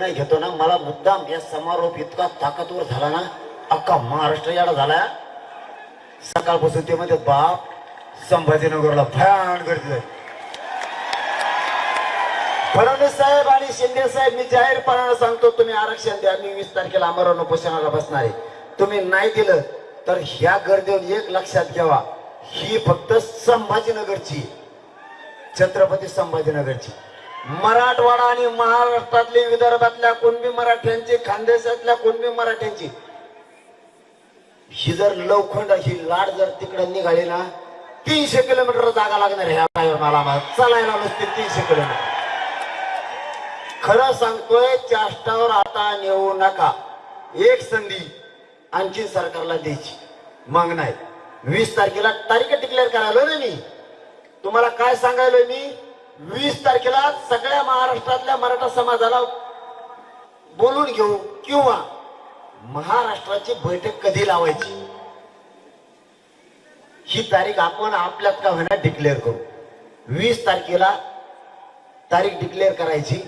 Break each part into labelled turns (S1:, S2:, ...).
S1: निर्णय घेतो ना मला मुद्दाम या समारोप इतका ताकदवर झाला ना अख्खा महाराष्ट्र याला झाला. सकाळपासून ते मध्ये बाप संभाजीनगरला भयान गर्दी आहे. फडणवीस साहेब आणि शिंदे साहेब मी जाहीरपणानं सांगतो तुम्ही आरक्षण द्या मी वीस तारखेला अमरण उपोषणाला बसणार आहे. तुम्ही नाही दिलं तर ह्या गर्दीवर एक लक्षात घ्यावा. ही फक्त संभाजीनगरची छत्रपती संभाजीनगरची. मराठवाडा आणि महाराष्ट्रातली विदर्भातल्या कुणबी मराठ्यांची खानदेशातल्या कुणबी मराठ्यांची ही जर लवखंड ही लाट जर तिकडं निघाली ना तीनशे किलोमीटर जागा लागणार ह्या मला चालायला नसते तीनशे किलोमीटर. खरं सांगतोय चाष्टावर आता नेऊ नका. एक संधी आणखी सरकारला द्यायची. मग नाही. वीस तारखेला तारीख डिक्लेअर करायला ना मी. तुम्हाला काय सांगायलोय मी? वीस तारखेला सगळ्या महाराष्ट्रातल्या मराठा समाजाला बोलून घेऊ किंवा महाराष्ट्राची बैठक कधी लावायची? ही तारीख आपण आपल्यात का होईना डिक्लेअर करू? वीस तारखेला तारीख डिक्लेअर करायची.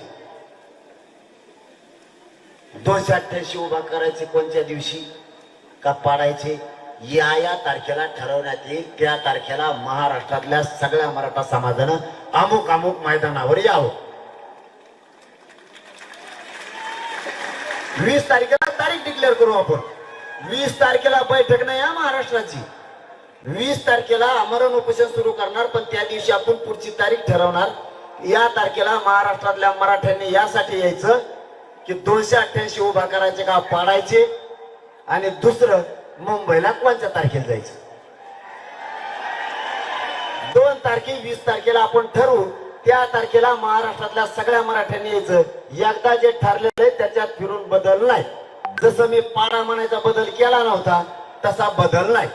S1: दोनशे अठ्ठ्याऐंशी उभा करायचे कोणत्या दिवशी? का पाडायचे? या या तारखेला ठरवण्यात येईल. त्या तारखेला महाराष्ट्रातल्या सगळ्या मराठा समाजानं अमुक अमुक मैदानावर यावं. वीस तारखेला तारीख डिक्लेअर करू आपण. वीस तारखेला बैठक नाही या महाराष्ट्राची. वीस तारखेला आमरण उपोषण सुरू करणार पण त्या दिवशी आपण पुढची तारीख ठरवणार. या तारखेला महाराष्ट्रातल्या मराठ्यांनी यासाठी यायचं की दोनशे अठ्ठ्याऐंशी उभा करायचे का पाडायचे? आणि दुसरं मुंबईला कोणत्या तारखेला जायचं? दोन तारखे वीस तारखेला आपण ठरवू. त्या तारखेला महाराष्ट्रातल्या सगळ्या मराठ्यांनी यायचं. एकदा जे ठरलेलं आहे त्याच्यात फिरून बदल नाही. जसं मी पाडा म्हणायचा बदल केला नव्हता तसा बदल नाही.